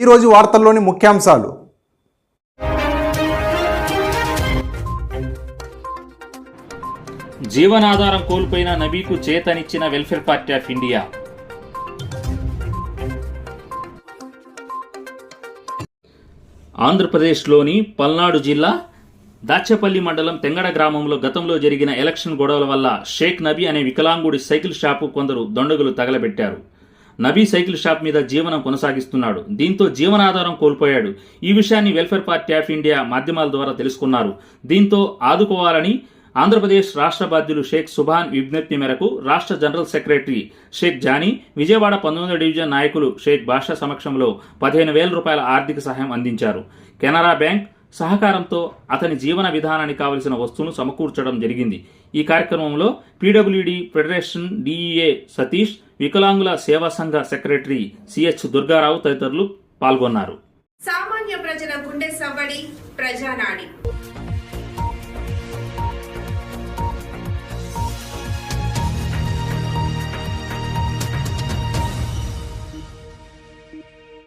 ఈరోజు వార్తల్లోని ముఖ్యాంశాలు. జీవనాధారం కోల్పోయిన నబీకు చేతనిచ్చిన వెల్ఫేర్ పార్టీ ఆఫ్ ఇండియా. ఆంధ్రప్రదేశ్లోని పల్నాడు జిల్లా దాచేపల్లి మండలం తెంగడ గ్రామంలో గతంలో జరిగిన ఎలక్షన్ గొడవల వల్ల షేక్ నబీ అనే వికలాంగుడి సైకిల్ షాపు కొందరు దొండగులు తగలబెట్టారు. నబీ సైకిల్ షాప్ మీద జీవనం కొనసాగిస్తున్నాడు. దీంతో జీవనాధారం కోల్పోయాడు. ఈ విషయాన్ని వెల్ఫేర్ పార్టీ ఆఫ్ ఇండియా మాధ్యమాల ద్వారా తెలుసుకున్నారు. దీంతో ఆదుకోవాలని ఆంధ్రప్రదేశ్ రాష్ట్ర బాధ్యులు షేక్ సుభాన్ విజ్ఞప్తి మేరకు రాష్ట్ర జనరల్ సెక్రటరీ షేక్ జానీ విజయవాడ పంతొమ్మిదో డివిజన్ నాయకులు షేక్ బాషా సమక్షంలో పదిహేను వేల రూపాయల ఆర్థిక సహాయం అందించారు. కెనరా బ్యాంక్ సహకారంతో అతని జీవన విధానానికి కావలసిన వస్తువును సమకూర్చడం జరిగింది. ఈ కార్యక్రమంలో పీడబ్ల్యూడి ఫెడరేషన్ డిఈఏ సతీష్ వికలాంగుల సేవా సంఘ సెక్రటరీ సిహెచ్ దుర్గారావు తదితరులు పాల్గొన్నారు. సామాన్య ప్రజల గుండె సవ్వడి ప్రజానాడి.